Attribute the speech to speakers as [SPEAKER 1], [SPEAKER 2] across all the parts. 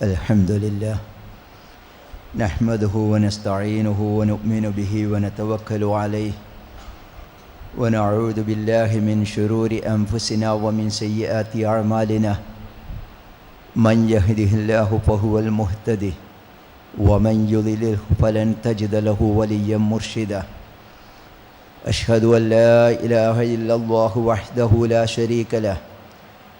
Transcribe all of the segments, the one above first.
[SPEAKER 1] الحمد لله. نحمده ونستعينه ونؤمن به ونتوكل عليه. ونعوذ بالله من شرور أنفسنا ومن سيئات أعمالنا. من يهده الله فهو المهتدي ومن يضلله فلن تجد له وليا مرشدا. أشهد أن لا إله إلا الله وحده لا شريك له.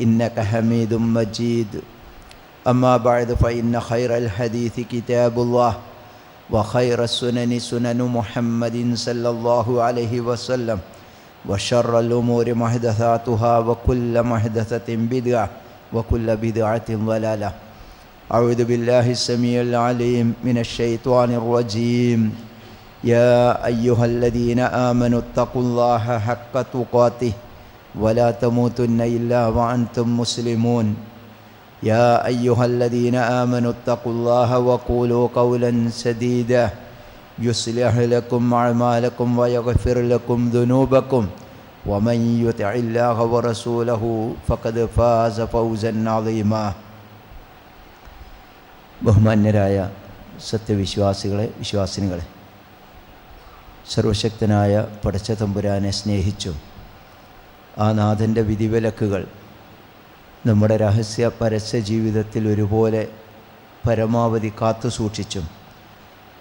[SPEAKER 1] إنك حميد مجيد. أما بعد فإن خير الحديث كتاب الله وخير السنن سنن محمد صلى الله عليه وسلم وشر الأمور محدثاتها وكل محدثة بدعة وكل بدعة ضلالة. أعوذ بالله السميع العليم من الشيطان الرجيم. يا أيها الذين آمنوا اتقوا الله حق تقاته ولا تموتن الا وانتم مسلمون يا ايها الذين امنوا اتقوا الله وقولوا قولا سديدا يصلح لكم اعمالكم ويغفر لكم ذنوبكم ومن يطع الله ورسوله فقد فاز فوزا عظيما ബഹുമാന്യരായ സത്യവിശ്വാസികളെ വിശ്വാസിനികളെ സർവശക്തനായ പടച്ച തമ്പുരാനെ സ്നേഹിച്ചും ആ നാഥന്റെ വിധിവിലക്കുകൾ. നമ്മുടെ രഹസ്യ പരസ്യ ജീവിതത്തിൽ ഒരുപോലെ പരമാവധി കാത്തു സൂക്ഷിച്ചും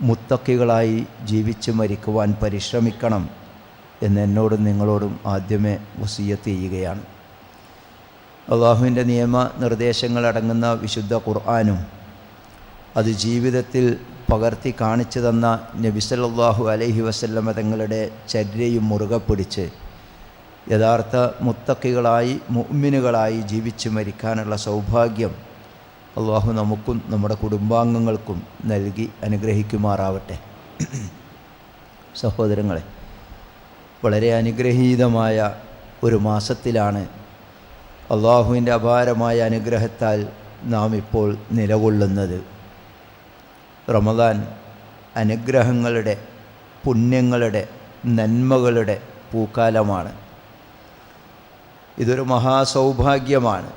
[SPEAKER 1] മുത്തക്കികളായി ജീവിച്ച് മരിക്കുവാൻ പരിശ്രമിക്കണം എന്ന് എന്നോടും നിങ്ങളോടും ആദ്യമേ വസീയത്ത് ചെയ്യുകയാണ്. അള്ളാഹുവിന്റെ നിയമ നിർദ്ദേശങ്ങളടങ്ങുന്ന വിശുദ്ധ ഖുർആാനും അത് ജീവിതത്തിൽ പകർത്തി കാണിച്ചു തന്ന നബിസല്ലാഹു അലഹി വസല്ലമ തങ്ങളുടെ ചര്യയും മുറുകെ പിടിച്ച് യഥാർത്ഥ മുത്തക്കികളായി മുഅ്മിനുകളായി ജീവിച്ച് മരിക്കാനുള്ള സൗഭാഗ്യം അള്ളാഹു നമുക്കും നമ്മുടെ കുടുംബാംഗങ്ങൾക്കും നൽകി അനുഗ്രഹിക്കുമാറാവട്ടെ. സഹോദരങ്ങളെ വളരെ അനുഗ്രഹീതമായ ഒരു മാസത്തിലാണ് അള്ളാഹുവിന്റെ അപാരമായ അനുഗ്രഹത്താൽ നാം ഇപ്പോൾ നിലകൊള്ളുന്നത്. റമദാൻ അനുഗ്രഹങ്ങളുടെ പുണ്യങ്ങളുടെ നന്മകളുടെ പൂക്കാലമാണ്. ഇതൊരു മഹാസൗഭാഗ്യമാണ്.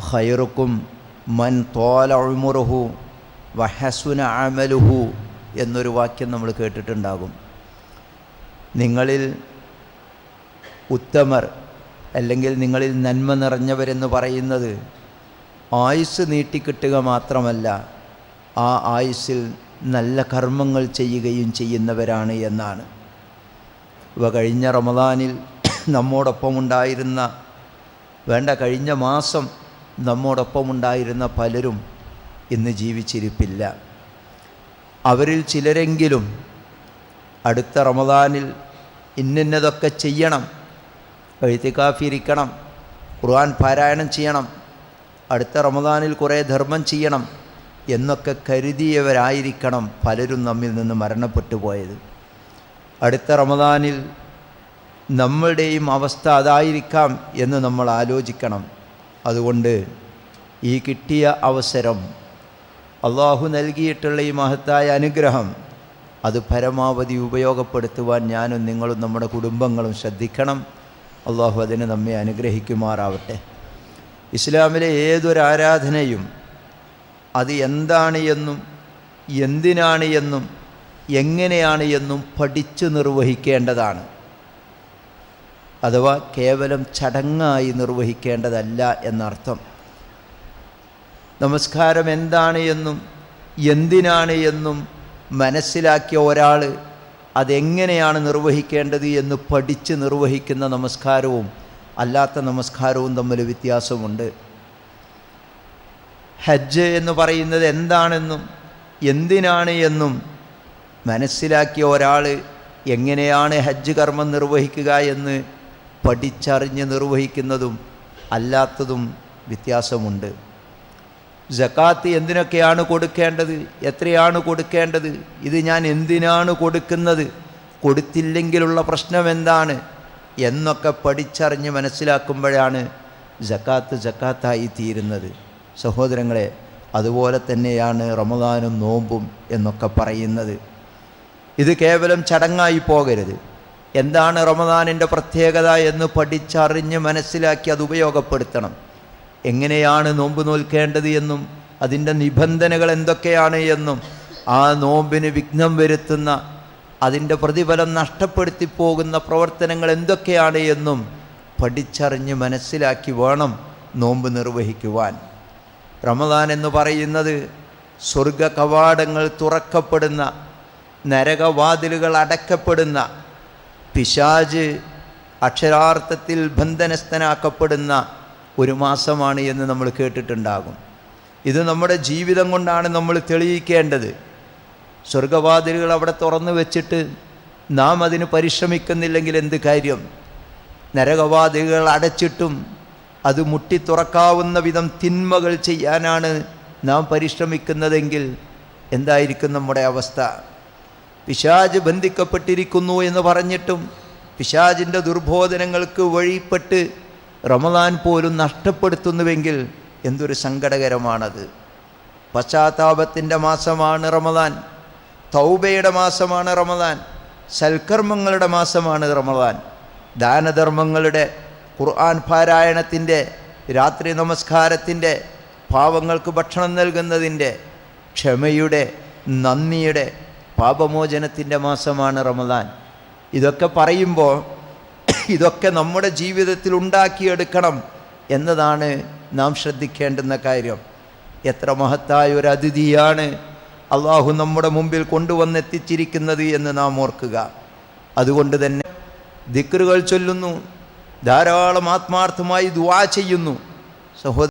[SPEAKER 1] ഹൈറുക്കും മൻ തോല ഉമുറുഹു വഹസുന അമലുഹു എന്നൊരു വാക്യം നമ്മൾ കേട്ടിട്ടുണ്ടാകും. നിങ്ങളിൽ ഉത്തമർ അല്ലെങ്കിൽ നിങ്ങളിൽ നന്മ നിറഞ്ഞവരെന്ന് പറയുന്നത് ആയുസ് നീട്ടിക്കിട്ടുക മാത്രമല്ല ആ ആയുസ്സിൽ നല്ല കർമ്മങ്ങൾ ചെയ്യുകയും ചെയ്യുന്നവരാണ് എന്നാണ്. ഇവ കഴിഞ്ഞ റമദാനിൽ നമ്മോടൊപ്പമുണ്ടായിരുന്ന വേണ്ട കഴിഞ്ഞ മാസം നമ്മോടൊപ്പമുണ്ടായിരുന്ന പലരും ഇന്ന് ജീവിച്ചിരിപ്പില്ല. അവരിൽ ചിലരെങ്കിലും അടുത്ത റമദാനിൽ ഇന്നിന്നതൊക്കെ ചെയ്യണം എഴുത്തിക്കാഫിരിക്കണം ഖുർആൻ പാരായണം ചെയ്യണം അടുത്ത റമദാനിൽ കുറേ ധർമ്മം ചെയ്യണം എന്നൊക്കെ കരുതിയവരായിരിക്കണം പലരും നമ്മിൽ നിന്ന് മരണപ്പെട്ടു പോയത് അടുത്ത റമദാനിൽ നമ്മളുടെയും അവസ്ഥ അതായിരിക്കാം എന്ന് നമ്മൾ ആലോചിക്കണം. അതുകൊണ്ട് ഈ കിട്ടിയ അവസരം അള്ളാഹു നൽകിയിട്ടുള്ള ഈ മഹത്തായ അനുഗ്രഹം അത് പരമാവധി ഉപയോഗപ്പെടുത്തുവാൻ ഞാനും നിങ്ങളും നമ്മുടെ കുടുംബങ്ങളും ശ്രദ്ധിക്കണം. അള്ളാഹു അതിന് നമ്മെ അനുഗ്രഹിക്കുമാറാവട്ടെ. ഇസ്ലാമിലെ ഏതൊരു ആരാധനയും അത് എന്താണ് എന്നും എന്തിനാണ് എന്നും എങ്ങനെയാണ് എന്നും പഠിച്ചു നിർവഹിക്കേണ്ടതാണ്. അഥവാ കേവലം ചടങ്ങായി നിർവഹിക്കേണ്ടതല്ല എന്നർത്ഥം. നമസ്കാരം എന്താണ് എന്നും എന്തിനാണ് എന്നും മനസ്സിലാക്കിയ ഒരാൾ അതെങ്ങനെയാണ് നിർവഹിക്കേണ്ടത് എന്ന് പഠിച്ച് നിർവഹിക്കുന്ന നമസ്കാരവും അല്ലാത്ത നമസ്കാരവും തമ്മിൽ വ്യത്യാസമുണ്ട്. ഹജ്ജ് എന്ന് പറയുന്നത് എന്താണെന്നും എന്തിനാണ് എന്നും മനസ്സിലാക്കിയ ഒരാൾ എങ്ങനെയാണ് ഹജ്ജ് കർമ്മം നിർവഹിക്കുക എന്ന് പഠിച്ചറിഞ്ഞ് നിർവഹിക്കുന്നതും അല്ലാത്തതും വ്യത്യാസമുണ്ട്. ജക്കാത്ത് എന്തിനൊക്കെയാണ് കൊടുക്കേണ്ടത്? എത്രയാണ് കൊടുക്കേണ്ടത്? ഇത് ഞാൻ എന്തിനാണ് കൊടുക്കുന്നത്? കൊടുത്തില്ലെങ്കിലുള്ള പ്രശ്നം എന്താണ്? എന്നൊക്കെ പഠിച്ചറിഞ്ഞ് മനസ്സിലാക്കുമ്പോഴാണ് ജക്കാത്ത് ജക്കാത്തായി തീരുന്നത്. സഹോദരങ്ങളെ അതുപോലെ തന്നെയാണ് റമദാനും നോമ്പും എന്നൊക്കെ പറയുന്നത്. ഇത് കേവലം ചടങ്ങായി പോകരുത്. എന്താണ് റമദാനിന്റെ പ്രത്യേകത എന്ന് പഠിച്ചറിഞ്ഞ് മനസ്സിലാക്കി അത് ഉപയോഗപ്പെടുത്തണം. എങ്ങനെയാണ് നോമ്പ് നോൽക്കേണ്ടത് എന്നും അതിന്റെ നിബന്ധനകൾ എന്തൊക്കെയാണ് എന്നും ആ നോമ്പിന് വിഘ്നം വരുത്തുന്ന അതിന്റെ പ്രതിഫലം നഷ്ടപ്പെടുത്തി പോകുന്ന പ്രവർത്തനങ്ങൾ എന്തൊക്കെയാണ് എന്നും പഠിച്ചറിഞ്ഞ് മനസ്സിലാക്കി വേണം നോമ്പ് നിർവഹിക്കുവാൻ. റമദാൻ എന്ന് പറയുന്നത് സ്വർഗ കവാടങ്ങൾ തുറക്കപ്പെടുന്ന നരകവാതിലുകൾ അടക്കപ്പെടുന്ന പിശാജ് അക്ഷരാർത്ഥത്തിൽ ബന്ധനസ്ഥനാക്കപ്പെടുന്ന ഒരു മാസമാണ് എന്ന് നമ്മൾ കേട്ടിട്ടുണ്ടാകും. ഇത് നമ്മുടെ ജീവിതം കൊണ്ടാണ് നമ്മൾ തെളിയിക്കേണ്ടത്. സ്വർഗവാതിലുകൾ അവിടെ തുറന്നു വെച്ചിട്ട് നാം അതിന് പരിശ്രമിക്കുന്നില്ലെങ്കിൽ എന്ത് കാര്യം? നരകവാതിലുകൾ അടച്ചിട്ടും അത് മുട്ടി തുറക്കാവുന്ന വിധം തിന്മകൾ ചെയ്യാനാണ് നാം പരിശ്രമിക്കുന്നതെങ്കിൽ എന്തായിരിക്കും നമ്മുടെ അവസ്ഥ? പിശാജ് ബന്ധിക്കപ്പെട്ടിരിക്കുന്നു എന്ന് പറഞ്ഞിട്ടും പിശാജിന്റെ ദുർബോധനങ്ങൾക്ക് വഴിപ്പെട്ട് റമദാൻ പോലും നഷ്ടപ്പെടുത്തുന്നുവെങ്കിൽ എന്തൊരു സങ്കടകരമാണത്. പശ്ചാത്താപത്തിന്റെ മാസമാണ് റമദാൻ തൗബയുടെ മാസമാണ് റമദാൻ സൽക്കർമ്മങ്ങളുടെ മാസമാണ് റമദാൻ. ദാനധർമ്മങ്ങളുടെ ഖുർആൻ പാരായണത്തിന്റെ രാത്രി നമസ്കാരത്തിന്റെ പാവങ്ങൾക്ക് ഭക്ഷണം നൽകുന്നതിന്റെ ക്ഷമയുടെ നന്ദിയുടെ പാപമോചനത്തിന്റെ മാസമാണ് റമദാൻ. ഇതൊക്കെ പറയുമ്പോൾ ഇതൊക്കെ നമ്മുടെ ജീവിതത്തിൽ ഉണ്ടാക്കിയെടുക്കണം എന്നതാണ് നാം ശ്രദ്ധിക്കേണ്ടുന്ന കാര്യം. എത്ര മഹത്തായ ഒരു അതിഥിയാണ് അള്ളാഹു നമ്മുടെ മുമ്പിൽ കൊണ്ടുവന്നെത്തിച്ചിരിക്കുന്നത് എന്ന് നാം ഓർക്കുക. അതുകൊണ്ട് തന്നെ ദിക്റുകൾ ചൊല്ലുന്നു ധാരാളം ആത്മാർത്ഥമായി ദുവാ ചെയ്യുന്നു. സഹോദര